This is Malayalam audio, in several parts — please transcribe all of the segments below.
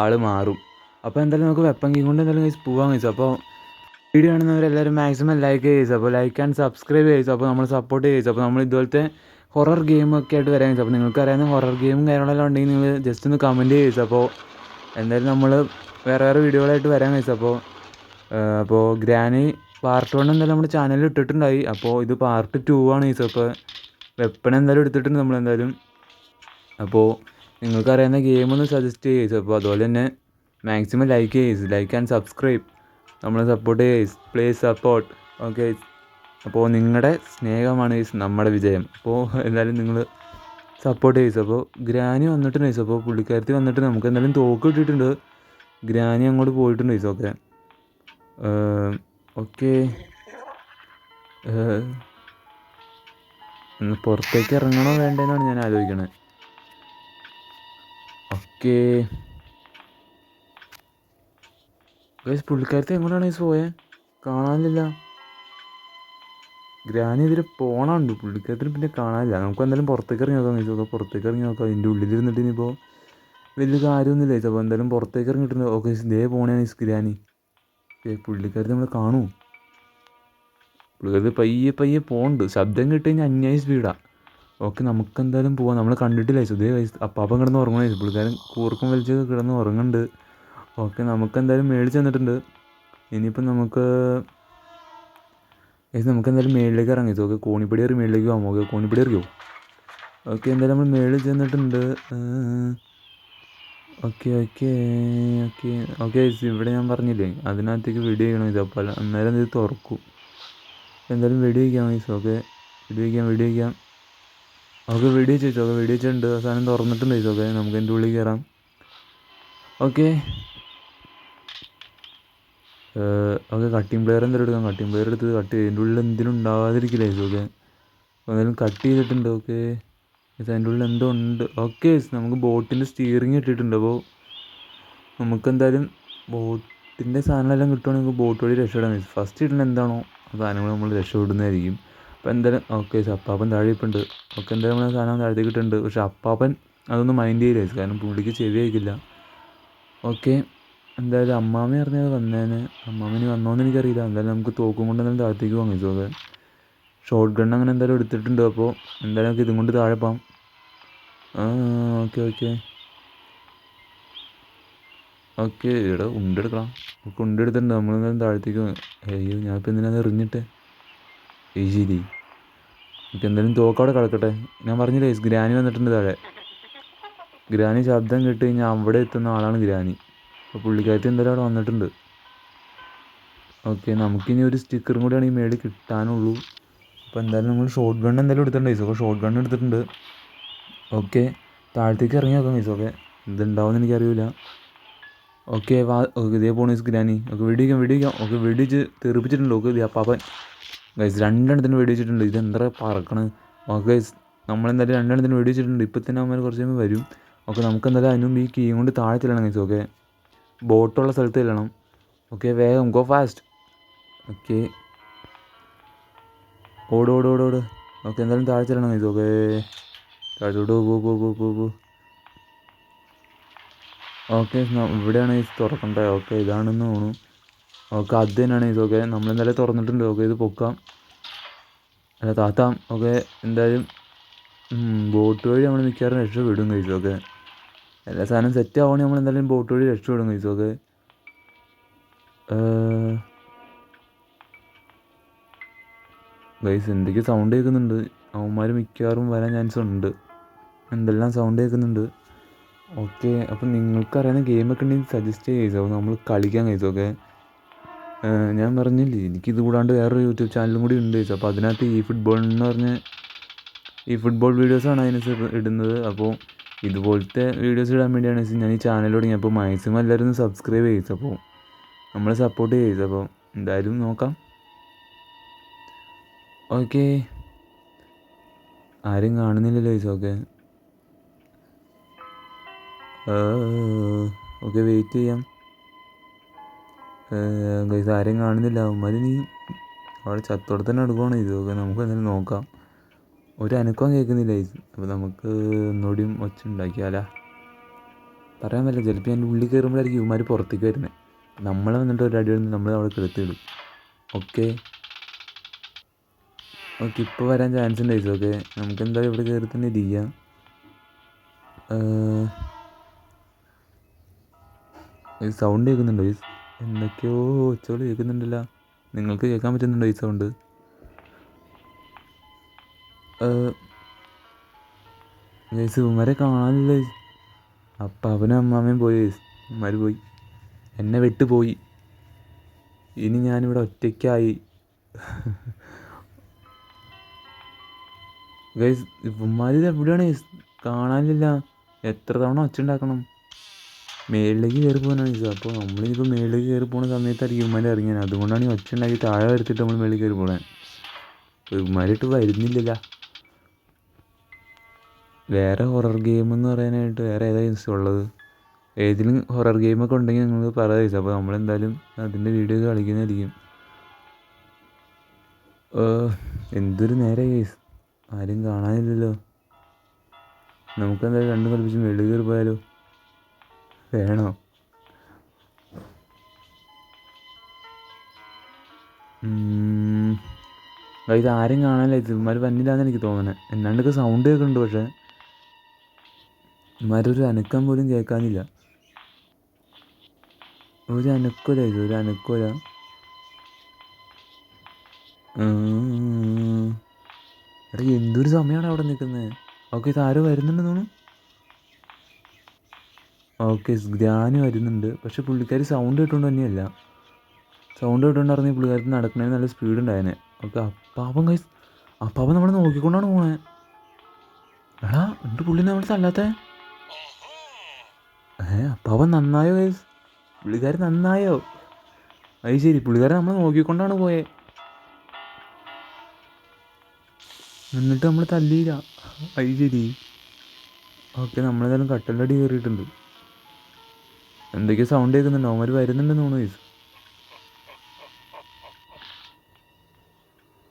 ആൾ മാറും. അപ്പോൾ എന്തായാലും നമുക്ക് വെപ്പൻ ഗെയിം കൊണ്ട് എന്തായാലും കഴിച്ച് പോകാൻ കഴിച്ചു അപ്പോൾ വീഡിയോ കാണുന്നവരെല്ലാവരും മാക്സിമം ലൈക്ക് ചെയ്തു അപ്പോൾ ലൈക്ക് ആൻഡ് സബ്സ്ക്രൈബ് ചെയ്തു അപ്പോൾ നമ്മൾ സപ്പോർട്ട് ചെയ്തു അപ്പോൾ നമ്മൾ ഇതുപോലത്തെ ഹൊറർ ഗെയിമൊക്കെ ആയിട്ട് വരാൻ അപ്പോൾ നിങ്ങൾക്ക് അറിയാവുന്ന ഹൊറർ ഗെയിമും കാര്യങ്ങളെല്ലാം ഉണ്ടെങ്കിൽ നിങ്ങൾ ജസ്റ്റ് ഒന്ന് കമന്റ് ചെയ്തു അപ്പോൾ എന്തായാലും നമ്മൾ വേറെ വേറെ വീഡിയോകളായിട്ട് വരാൻ കഴിച്ചു അപ്പോൾ അപ്പോൾ ഗ്രാനി പാർട്ട് വൺ എന്തായാലും നമ്മുടെ ചാനലിൽ ഇട്ടിട്ടുണ്ടായി. അപ്പോൾ ഇത് പാർട്ട് ടു ആണ് ചോദിച്ചത് അപ്പോൾ വെപ്പൺ എന്തായാലും എടുത്തിട്ടുണ്ട് നമ്മൾ എന്തായാലും അപ്പോൾ നിങ്ങൾക്ക് ഗെയിമൊന്ന് സജസ്റ്റ് ചെയ്യുക അപ്പോൾ അതുപോലെ തന്നെ മാക്സിമം ലൈക്ക് ചെയ്യുക ലൈക്ക് ആൻഡ് സബ്സ്ക്രൈബ് നമ്മളെ സപ്പോർട്ട് ചെയ്യുക പ്ലീസ് സപ്പോർട്ട് ഓക്കെ അപ്പോൾ നിങ്ങളുടെ സ്നേഹമാണ് ഈ നമ്മുടെ വിജയം. അപ്പോൾ എന്തായാലും നിങ്ങൾ സപ്പോർട്ട് ചെയ്തു അപ്പോൾ ഗ്രാനി വന്നിട്ടുണ്ട് ചോദിച്ചു അപ്പോൾ പുള്ളിക്കാരത്തി വന്നിട്ട് നമുക്ക് എന്തായാലും തോക്ക് കിട്ടിയിട്ടുണ്ട്. ഗ്രാനി അങ്ങോട്ട് പോയിട്ടുണ്ട് ചോദിച്ചു ഓക്കെ ഓക്കെ പുറത്തേക്ക് ഇറങ്ങണോ വേണ്ടതെന്നാണ് ഞാൻ ആലോചിക്കണത് ഓക്കെ. ഗൈസ് പുള്ളിക്കാരത്തെ എങ്ങോട്ടാണ് ഗൈസ് പോയത് കാണാനില്ല ഗ്രാനി ഇതിൽ പോണുണ്ട്. പുള്ളിക്കാരത്തിന് പിന്നെ കാണാനില്ല നമുക്ക് എന്തായാലും പുറത്തേക്ക് ഇറങ്ങി നോക്കാം നോക്കാം പുറത്തേക്ക് ഇറങ്ങി നോക്കാം. ഇതിന്റെ ഉള്ളിലിരുന്നിട്ട് ഇനിയിപ്പോൾ വലിയ കാര്യമൊന്നുമില്ല അപ്പോൾ എന്തായാലും പുറത്തേക്ക് ഇറങ്ങിയിട്ടുണ്ട്. ഓക്കെ ഇതേ പോണേ ഗൈസ് ഗ്രാനി. ഏ പുള്ളിക്കാരത്തെ നമ്മൾ കാണൂ. പുള്ളിക്കാരത്തിൽ പയ്യെ പയ്യെ പോകുന്നുണ്ട് ശബ്ദം കിട്ടി കഴിഞ്ഞാൽ അന്യായ സ്പീഡാണ് ഓക്കെ നമുക്ക് എന്തായാലും പോവാം. നമ്മൾ കണ്ടിട്ടില്ല. ഗൈസ് ഇതേ ഗൈസ് അപ്പാപ്പം കിടന്ന് ഉറങ്ങണം ഗൈസ് പുള്ളിക്കാരൻ കൂർക്കം വലിച്ച് കിടന്ന് ഉറങ്ങുന്നുണ്ട്. ഓക്കെ നമുക്ക് എന്തായാലും മേളിൽ ചെന്നിട്ടുണ്ട്. ഇനിയിപ്പം നമുക്ക് നമുക്ക് എന്തായാലും മേളിലേക്ക് ഇറങ്ങി. ഓക്കെ കോണിപ്പടി കയറി മേളിലേക്ക് പോകാം ഓക്കെ കോണിപ്പടി അറിയോ ഓക്കെ എന്തായാലും നമ്മൾ മേളിൽ ചെന്നിട്ടുണ്ട്. ഓക്കെ ഓക്കെ ഓക്കെ ഓക്കെ ഇവിടെ ഞാൻ പറഞ്ഞില്ലേ അതിനകത്തേക്ക് വെടി വയ്ക്കണം ഇത് അപ്പോൾ അന്നേരം ഇത് തുറക്കും. എന്തായാലും വെടി വയ്ക്കാം ഗൈസ് ഓക്കെ. വെടി വയ്ക്കാം വെടി വയ്ക്കാം ഓക്കെ വീഡിയോ ചോദിച്ചു ഓക്കെ വീഡിയോ വെച്ചിട്ടുണ്ട് സാധനം തുറന്നിട്ടുണ്ട് ഗൈസ് ഓക്കെ നമുക്ക് എന്റെ ഉള്ളിൽ കയറാം. ഓക്കെ ഓക്കെ കട്ടിങ് പ്ലെയർ എന്തെങ്കിലും എടുക്കാം. കട്ടിങ് പ്ലെയർ എടുത്ത് കട്ട് ചെയ്ത് എന്റെ ഉള്ളിൽ എന്തെങ്കിലും ഉണ്ടാകാതിരിക്കില്ല ചോദിച്ചു ഓക്കെ എന്തായാലും കട്ട് ചെയ്തിട്ടുണ്ട് ഓക്കെ അതിന്റെ ഉള്ളിൽ എന്തോ ഉണ്ട്. ഓക്കെ നമുക്ക് ബോട്ടിന്റെ സ്റ്റിയറിങ് ഇട്ടിട്ടുണ്ട്. അപ്പോൾ നമുക്ക് എന്തായാലും ബോട്ടിന്റെ സാധനമെല്ലാം കിട്ടുവാണെങ്കിൽ ബോട്ട് വഴി രക്ഷപ്പെടാൻ ഫസ്റ്റ് ഇടുന്ന എന്താണോ ആ സാധനങ്ങൾ നമ്മൾ രക്ഷപ്പെടുന്നതായിരിക്കും. അപ്പോൾ എന്തായാലും ഓക്കെ അപ്പാപ്പൻ താഴെ ഇപ്പുണ്ട് ഓക്കെ എന്തായാലും നമ്മൾ സാധനം താഴത്തേക്ക് ഇട്ടിട്ടുണ്ട്. പക്ഷെ അപ്പാപ്പൻ അതൊന്നും മൈൻഡ് ചെയ്യില്ല കാരണം പുള്ളിക്ക് ചെവി അയക്കില്ല ഓക്കെ എന്തായാലും അമ്മാമ അറിഞ്ഞത് വന്നേനെ. അമ്മാമന് വന്നോന്ന് എനിക്കറിയില്ല. എന്തായാലും നമുക്ക് തോക്കും കൊണ്ട് എന്തായാലും താഴത്തേക്ക് വാങ്ങിച്ചു അതെ ഷോർട്ട് ഗൺ അങ്ങനെ എന്തായാലും എടുത്തിട്ടുണ്ട്. അപ്പോൾ എന്തായാലും നമുക്ക് ഇതും കൊണ്ട് താഴെ പോകാം. Okay okay. ഓക്കെ ഇവിടെ ഉണ്ടെടുക്കണം. നമുക്ക് ഉണ്ടെടുത്തിട്ടുണ്ട്. നമ്മളെന്തായാലും താഴത്തേക്ക് അയ്യോ ഞാനിപ്പോൾ എന്തിനാണ് എറിഞ്ഞിട്ട്? ശരി നമുക്ക് എന്തായാലും തോക്കവിടെ കിടക്കട്ടെ. ഞാൻ പറഞ്ഞില്ലേ ഗ്രാനി വന്നിട്ടുണ്ട് താഴെ. ഗ്രാനി ശബ്ദം കേട്ട് കഴിഞ്ഞാൽ അവിടെ എത്തുന്ന ആളാണ് ഗ്രാനി. അപ്പോൾ പുള്ളിക്കാരത്തി എന്തായാലും അവിടെ വന്നിട്ടുണ്ട്. ഓക്കെ നമുക്കിനി ഒരു സ്റ്റിക്കറും കൂടിയാണ് ഈ മേളിൽ കിട്ടാനുള്ളൂ. അപ്പോൾ എന്തായാലും നമ്മൾ ഷോർട്ട് ഗൺ എന്തായാലും എടുത്തിട്ടുണ്ട് ഈസോ ഷോർട്ട് ഗൺ എടുത്തിട്ടുണ്ട്. ഓക്കെ താഴത്തേക്ക് ഇറങ്ങി നോക്കാം ഈസോ ഓക്കെ ഇതുണ്ടാവുമെന്ന് എനിക്കറിയില്ല ഓക്കെ വാ ഓക്കെ ഇതേ പോണീസ് ഗ്രാനി. ഓക്കെ വെടിയിക്കാം വെടിയിക്കാം ഓക്കെ വെടിച്ച് തെറിപ്പിച്ചിട്ടുണ്ട്. ഓക്കെ ഇതേ പാപ്പൻ ഗൈസ് രണ്ടെണ്ണത്തിന് വെടിവെച്ചിട്ടുണ്ട് ഇത് എന്താ പറക്കണ്? ഓക്കെ ഗൈസ് നമ്മളെന്തായാലും രണ്ടെണ്ണത്തിന് വെടിവെച്ചിട്ടുണ്ട് ഇപ്പം തന്നെ അവന്മാർ കുറച്ച് കഴിയുമ്പോൾ വരും. ഓക്കെ നമുക്ക് എന്തായാലും അതിനും ഈ കീ കൊണ്ട് താഴെ ചെല്ലണം ഗൈസ് ഓക്കെ? ബോട്ടുള്ള സ്ഥലത്ത് ചെല്ലണം. ഓക്കെ വേഗം ഗോ ഫാസ്റ്റ് ഓക്കെ. ഓട് ഓട് ഓട് ഓട്. ഓക്കെ എന്തായാലും താഴെ ചെല്ലണം ഗൈസ് ഓക്കെ? താഴത്തോട്ട് പോ പോ പോ പോ പോ ഓക്കെ ഇവിടെയാണ് ഈ തുറക്കണ്ടേ? ഓക്കെ ഇതാണെന്ന് തോന്നുന്നു. ഓക്കെ അത് തന്നെയാണ്. ഇതൊക്കെ നമ്മൾ എന്തായാലും തുറന്നിട്ടുണ്ട്. ഓക്കെ ഇത് പൊക്കാം. അല്ല താത്താം ഓക്കെ എന്തായാലും ബോട്ട് വഴി നമ്മൾ മിക്കവാറും രക്ഷപ്പെടും കഴിച്ചു ഓക്കെ. എല്ലാ സാധനം സെറ്റ് ആവണേ നമ്മൾ എന്തായാലും ബോട്ട് വഴി രക്ഷപ്പെടും കഴിച്ചു ഓക്കെ. ഗൈസ് എന്തൊക്കെ സൗണ്ട് കേൾക്കുന്നുണ്ട്. അവന്മാർ മിക്കവാറും വരാൻ ചാൻസ് ഉണ്ട്. എന്തെല്ലാം സൗണ്ട് കേൾക്കുന്നുണ്ട്. ഓക്കെ അപ്പം നിങ്ങൾക്കറിയാവുന്ന ഗെയിമൊക്കെ ഉണ്ടെങ്കിൽ സജസ്റ്റ് ചെയ്തോ നമ്മൾ കളിക്കാൻ കഴിച്ചു ഓക്കെ. ഞാൻ പറഞ്ഞില്ലേ എനിക്കിത് കൂടാണ്ട് വേറൊരു യൂട്യൂബ് ചാനലും കൂടി ഉണ്ട്. അപ്പോൾ അതിനകത്ത് ഈ ഫുട്ബോൾ എന്ന് പറഞ്ഞ് ഈ ഫുട്ബോൾ വീഡിയോസാണ് അതിനകത്ത് ഇടുന്നത്. അപ്പോൾ ഇതുപോലത്തെ വീഡിയോസ് ഇടാൻ വേണ്ടിയാണ് ഞാൻ ഈ ചാനൽ തുടങ്ങി അപ്പോൾ മാക്സിമം എല്ലാവരും സബ്സ്ക്രൈബ് ചെയ്തു അപ്പോൾ നമ്മളെ സപ്പോർട്ട് ചെയ്തു അപ്പോൾ എന്തായാലും നോക്കാം. ഓക്കെ ആരും കാണുന്നില്ലല്ലോ ചോദിച്ചു ഓക്കെ ഓക്കെ വെയിറ്റ് ചെയ്യാം. ഗൈസ് ആരെയും കാണുന്നില്ല. അവന്മാർ നീ അവിടെ ചത്തോടെ തന്നെ എടുക്കുവാണ് ഇതൊക്കെ നമുക്ക് എന്തായാലും നോക്കാം. ഒരു അനക്കം കേൾക്കുന്നില്ല. ഇത് അപ്പോൾ നമുക്ക് ഒന്നുകൂടിയും ഒച്ച ഉണ്ടാക്കിയാലാ. പറയാൻ പറ്റില്ല. ചിലപ്പോൾ എന്റെ ഉള്ളിൽ കയറുമ്പോഴായിരിക്കും ഇവന്മാർ പുറത്തേക്ക് വരുന്നത് നമ്മൾ വന്നിട്ട് ഒരു അടി നമ്മൾ അവിടെ കിടത്തിയിടും ഓക്കെ. ഓക്കെ ഇപ്പോൾ വരാൻ ചാൻസ് ഉണ്ട് ഗൈസ് ഓക്കെ. നമുക്ക് എന്തായാലും ഇവിടെ കയറി തന്നെ ഇരിക്കാം. സൗണ്ട് കേൾക്കുന്നുണ്ടോ ഈ എന്തൊക്കെയോ ഒച്ചകൾ കേൾക്കുന്നുണ്ടല്ലോ. നിങ്ങൾക്ക് കേൾക്കാൻ പറ്റുന്നുണ്ടോ ഈ സൗണ്ട് ജയ്സ് ഉമ്മരെ കാണാനില്ല? അപ്പം അവനും അമ്മാമ്മയും പോയി. ഉമ്മര് പോയി. എന്നെ വിട്ടു പോയി. ഇനി ഞാനിവിടെ ഒറ്റയ്ക്കായി. ഗൈസ് ഉമ്മാരി എവിടെയാണ് കാണാനില്ല. എത്ര തവണ ഒച്ച മേളിലേക്ക് കയറി പോകാനാണ് ഇത് അപ്പോൾ നമ്മളിപ്പോൾ മേളിലേക്ക് കയറി പോകുന്ന സമയത്തായിരിക്കും ഇവന്മാർ ഇറങ്ങിയത്. അതുകൊണ്ടാണ് ഈ ഒച്ച ഉണ്ടാക്കി താഴെ വരുത്തിട്ട് നമ്മൾ മേളിൽ കയറി പോകണേ ഇവന്മാരിട്ട് വരുന്നില്ലല്ലോ. വേറെ ഹൊറർ ഗെയിം എന്ന് പറയാനായിട്ട് വേറെ ഏതാ ഗെയിംസ് ഉള്ളത്? ഏതെങ്കിലും ഹൊറർ ഗെയിമൊക്കെ ഉണ്ടെങ്കിൽ നിങ്ങൾ പറയാം അപ്പോൾ നമ്മളെന്തായാലും അതിന്റെ വീഡിയോസ് കളിക്കുന്നതായിരിക്കും. എന്തൊരു നേരെ കേസ് ആരും കാണാനില്ലല്ലോ. നമുക്കെന്തായാലും രണ്ടും കളിപ്പിച്ച് വെള്ളി കയറി പോയാലോ? വേണോ? ഇത് ആരും കാണാനില്ല. ഇത് ഇമാര് വന്നില്ലാന്ന് എനിക്ക് തോന്നണേ. എന്നാണ്ടൊക്കെ സൗണ്ട് കേൾക്കുന്നുണ്ട് പക്ഷേ. ഇമാരൊരു അനക്കം പോലും കേൾക്കാനില്ല. ഒരു അനക്കൊല ഇത്? ഒരു അനക്കൊല? എടാ എന്തൊരു സമയമാണ് അവിടെ നിൽക്കുന്നത്? ഓക്കെ ഇത് ആരോ വരുന്നുണ്ടെന്ന് തോന്നുന്നു. ഓക്കെ ധ്യാനം വരുന്നുണ്ട്. പക്ഷേ പുള്ളിക്കാരി സൗണ്ട് കേട്ടുകൊണ്ട് തന്നെയല്ല. സൗണ്ട് കേട്ടുകൊണ്ടിറങ്ങി പുള്ളിക്കാരി നടക്കണേ നല്ല സ്പീഡ് ഉണ്ടായേനെ. ഓക്കെ അപ്പാവം കൈ അപ്പാവം നമ്മളെ നോക്കിക്കൊണ്ടാണ് പോണേ. എടാ എന്നിട്ട് പുള്ളി നമ്മൾ തല്ലാത്തേ? ഏ അപ്പാവൻ നന്നായോ കൈസ് പുള്ളിക്കാരി നന്നായോ? അത് ശരി പുള്ളിക്കാരൻ നമ്മളെ നോക്കിക്കൊണ്ടാണ് പോയേ. എന്നിട്ട് നമ്മൾ തല്ലിയില്ല അത് ശരി. ഓക്കെ നമ്മളേതായാലും കട്ടലടി കയറിയിട്ടുണ്ട്. എന്തൊക്കെയോ സൗണ്ട് കേൾക്കുന്നുണ്ടോ അവന്മാർ വരുന്നുണ്ടെന്ന് തോന്നുന്നു വയസ്സ്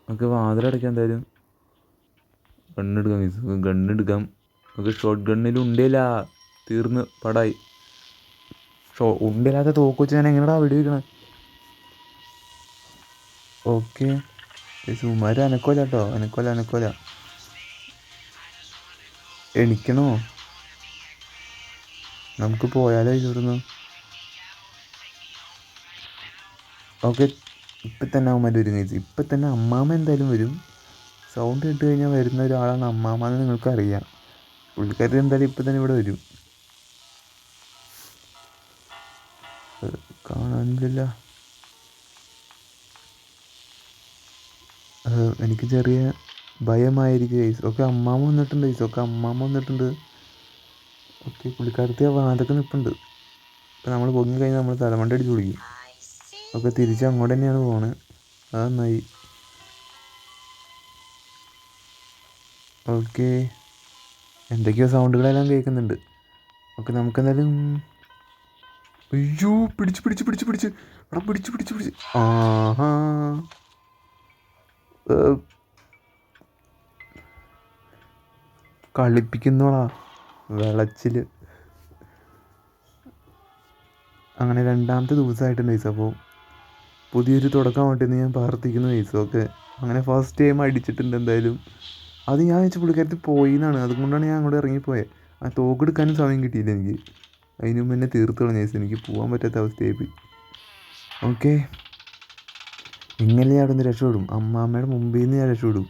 ഓക്കെ വാതിലടയ്ക്കാം എന്തായാലും. ഗണ്ണെടുക്കാം ഗൈസ് ഗണ്ണെടുക്കാം നമുക്ക് ഷോർട്ട് ഗണ്ണിൽ ഉണ്ടേല. തീർന്ന് പടായി. ഷോ ഉണ്ടില്ലാത്ത തോക്ക് വെച്ച് ഞാൻ എങ്ങനെയാ വെടിവെക്കണേ ഓക്കെ സുമാര് അനക്കോല കേട്ടോ അനക്കോല അനക്കോല. എണിക്കണോ? നമുക്ക് പോയാലോ ഇവിടുന്ന്? ഓക്കെ ഇപ്പം തന്നെ അവന്മാർ വരും കഴിച്ചു ഇപ്പം തന്നെ അമ്മാമ എന്തായാലും വരും. സൗണ്ട് കേട്ട് കഴിഞ്ഞാൽ വരുന്ന ഒരാളാണ് അമ്മാമ എന്ന് നിങ്ങൾക്കറിയാം. പുള്ളിക്കാരി എന്തായാലും ഇപ്പം തന്നെ ഇവിടെ വരും. കാണാനില്ല എനിക്ക് ചെറിയ ഭയമായിരിക്കും ഗൈസ് ഓക്കെ അമ്മാമ വന്നിട്ടുണ്ട് ഗൈസ് ഓക്കെ അമ്മാമ വന്നിട്ടുണ്ട്. ഓക്കെ പുള്ളിക്കാരത്തി ആ വാതൊക്കെ നിൽപ്പുണ്ട് ഇപ്പം നമ്മൾ പൊങ്ങി കഴിഞ്ഞാൽ നമ്മൾ തലമണ്ട അടിച്ച് വിളിക്കും ഓക്കെ തിരിച്ച് അങ്ങോട്ട് തന്നെയാണ് പോകുന്നത് അത് നന്നായി ഓക്കെ. എന്തൊക്കെയോ സൗണ്ടുകളെല്ലാം കേൾക്കുന്നുണ്ട്. ഓക്കെ നമുക്കെന്തായാലും അയ്യോ പിടിച്ച് പിടിച്ച് പിടിച്ച് പിടിച്ച്. എടാ പിടിച്ച് പിടിച്ച് പിടിച്ച്. ആഹാ. കളിപ്പിക്കുന്നോളാ. വിളച്ചിൽ അങ്ങനെ രണ്ടാമത്തെ ദിവസമായിട്ടുണ്ട് ഗൈസ് അപ്പോൾ പുതിയൊരു തുടക്കം വേണ്ടിയെന്ന് ഞാൻ പ്രാർത്ഥിക്കുന്നു ഗൈസ് ഓക്കെ. അങ്ങനെ ഫസ്റ്റ് ടൈം അടിച്ചിട്ടുണ്ട് എന്തായാലും. അത് ഞാൻ വെച്ച് പുള്ളിക്കാരത്തിൽ പോയി എന്നാണ് അതുകൊണ്ടാണ് ഞാൻ അങ്ങോട്ട് ഇറങ്ങിപ്പോയത് ആ തോക്കെടുക്കാനും സമയം കിട്ടിയില്ല എനിക്ക്. അതിന് മുമ്പ് എന്നെ തീർത്ത് കളഞ്ഞ ഗൈസ് എനിക്ക് പോകാൻ പറ്റാത്ത അവസ്ഥയായി പോയി. ഓക്കെ. ഇങ്ങനെ അവിടെ നിന്ന് രക്ഷപ്പെടും. അമ്മാമ്മയുടെ മുമ്പിൽ നിന്ന് ഞാൻ രക്ഷപ്പെടും.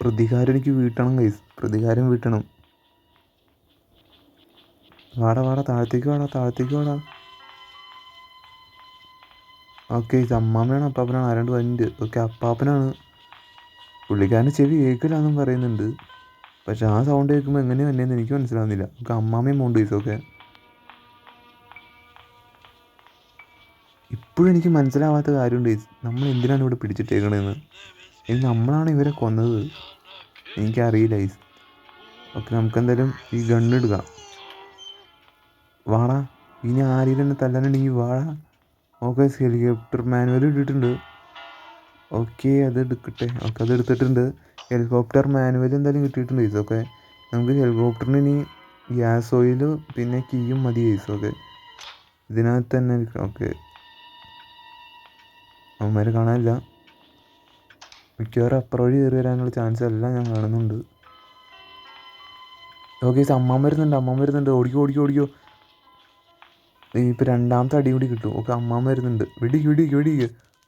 പ്രതികാരം എനിക്ക് വീട്ടണം കൈസ് പ്രതികാരം വീട്ടണം. വാടാ വാടാ താഴത്തേക്ക് വാടാ താഴത്തേക്ക് വാടാ. ഓക്കെ ഇത് അമ്മാമ്മയാണ് അപ്പാപ്പനാണ് ആരാണ്ട് വരുന്നുണ്ട് ഓക്കെ അപ്പാപ്പനാണ്. പുള്ളിക്കാരന്റെ ചെവി കേൾക്കില്ലാന്നും പറയുന്നുണ്ട്. പക്ഷെ ആ സൗണ്ട് കേൾക്കുമ്പോൾ എങ്ങനെയാണ് വന്നതെന്ന് എനിക്ക് മനസ്സിലാവുന്നില്ല. ഓക്കെ അമ്മാമ്മയും മോണ്ട് കൈസ് ഓക്കെ. ഇപ്പോഴും എനിക്ക് മനസ്സിലാവാത്ത കാര്യമുണ്ട്. നമ്മൾ എന്തിനാണ് ഇവിടെ പിടിച്ചിട്ടേക്കണതെന്ന് ഇനി നമ്മളാണ് ഇവരെ കൊന്നത്. എനിക്കറിയില്ല ഗൈസ് ഓക്കെ നമുക്കെന്തായാലും ഈ ഗണ്ണെടുക്കാം വാടാ. ഇനി ആരെങ്കിലും എന്നെ തല്ലാനുണ്ടെങ്കിൽ വാടാ. ഓക്കെ ഹെലികോപ്റ്റർ മാനുവൽ ഇട്ടിട്ടുണ്ട്. ഓക്കെ അത് എടുക്കട്ടെ. ഓക്കെ അത് എടുത്തിട്ടുണ്ട്. ഹെലികോപ്റ്റർ മാനുവൽ എന്തായാലും കിട്ടിയിട്ടുണ്ട് ഇതൊക്കെ നമുക്ക് ഹെലികോപ്റ്ററിന് ഇനി ഗ്യാസ് ഓയിൽ പിന്നെ കീയും മതി ഓക്കെ ഇതിനകത്ത് തന്നെ ഓക്കെ. അവന്മാരെ കാണാനില്ല. മിക്കവാറും അപ്പുറം വഴി കയറി വരാനുള്ള ചാൻസ് എല്ലാം ഞാൻ കാണുന്നുണ്ട്. ഓക്കെ അമ്മാൻ വരുന്നുണ്ട് അമ്മാൻ വരുന്നുണ്ട്. ഓടിക്കോ ഓടിക്കോ ഓടിക്കോ. ഇപ്പം രണ്ടാമത്തെ അടി കൂടി കിട്ടും. ഓക്കെ അമ്മാമ വരുന്നുണ്ട്. വെടി വെടി വെടി.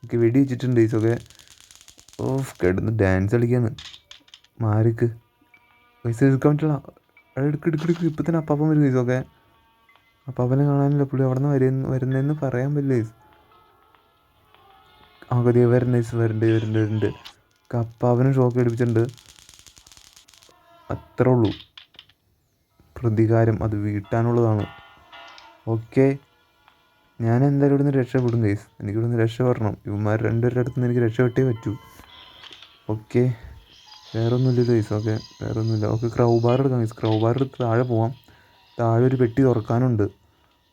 ഓക്കെ വെടി വെച്ചിട്ടുണ്ട് ഈസൊക്കെ ഓഫ് കിടന്ന് ഡാൻസ് കളിക്കാന്ന്. മാരിക്ക് പൈസ എടുക്കാൻ പറ്റില്ല. എടുക്ക് എടുക്ക് എടുക്ക്. ഇപ്പം തന്നെ അപ്പാപ്പൻ വരും ഈസൊക്കെ അപ്പാപ്പനെ കാണാനില്ല. പുള്ളി അവിടെ നിന്ന് വരുന്ന വരുന്നതെന്ന് പറയാൻ പറ്റില്ല ഈസ്. ആ ഗതി വരണ്ട ഈസ് വരണ്ട് വരണ്ട് വരണ്ട്. അപ്പാപ്പനെ ഷോക്ക് അടിപ്പിച്ചിട്ടുണ്ട്. അത്രേ ഉള്ളൂ. പ്രതികാരം അത് വീട്ടാനുള്ളതാണ്. ഓക്കെ. ഞാൻ എന്തായാലും ഇവിടുന്ന് രക്ഷപ്പെടും ഗൈസ് എനിക്ക് ഇവിടുന്ന് രക്ഷപ്പെടണം ഇവന്മാർ രണ്ടുപേരുടെ അടുത്ത് നിന്ന് എനിക്ക് രക്ഷപ്പെട്ടേ പറ്റൂ. ഓക്കെ. വേറെ ഒന്നുമില്ല ഗൈസ് ഓക്കെ. വേറെ ഒന്നുമില്ല ഓക്കെ ക്രൗ ബാർ എടുക്കാം ഗൈസ് ക്രൗ ബാർ എടുത്ത് താഴെ പോവാം. താഴെ ഒരു പെട്ടി തുറക്കാനുണ്ട്.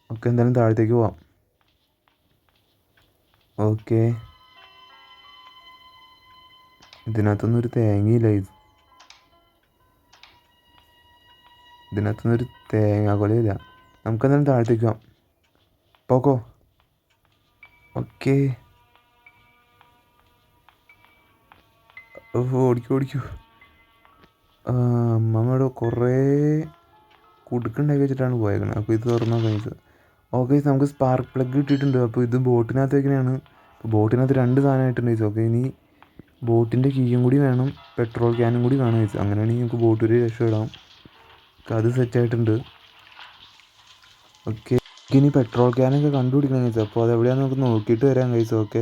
ഓക്കെ എന്തായാലും താഴത്തേക്ക് പോവാം. ഓക്കെ. ഇതിനകത്തൊന്നും ഒരു തേങ്ങയില്ല ഇത് ഇതിനകത്തൊന്നും ഒരു തേങ്ങ കൊലയില്ല നമുക്കെന്തായാലും താഴത്തേക്ക്. പോക്കോ. ഓക്കെ. ഓടിക്കോ ഓടിക്കോ. അമ്മമ്മയുടെ കുറേ കുടുക്കുണ്ടാക്കി വെച്ചിട്ടാണ് പോയേക്കണത് അപ്പോൾ ഇത് തുറന്നാൽ കഴിച്ചത് ഓക്കെ നമുക്ക് സ്പാർക്ക് പ്ലഗ് കിട്ടിയിട്ടുണ്ട്. അപ്പോൾ ഇത് ബോട്ടിനകത്ത് വെക്കണതാണ് അപ്പോൾ ബോട്ടിനകത്ത് രണ്ട് സാധനമായിട്ടുണ്ട് ചോദിച്ചു ഓക്കെ ഇനി ബോട്ടിന്റെ കീയും കൂടി വേണം. പെട്രോൾ ക്യാനും കൂടി വേണം ചോദിച്ചു അങ്ങനെയാണെങ്കിൽ നമുക്ക് ബോട്ട് ഒരു രക്ഷപ്പെടാം. അത് സെറ്റായിട്ടുണ്ട് ഓക്കെ എനിക്കിനി പെട്രോൾ ക്യാനൊക്കെ കണ്ടുപിടിക്കണം ഗൈസ് അപ്പോൾ അതെവിടെയാണെന്ന് നമുക്ക് നോക്കിയിട്ട് വരാം ഗൈസ് ഓക്കെ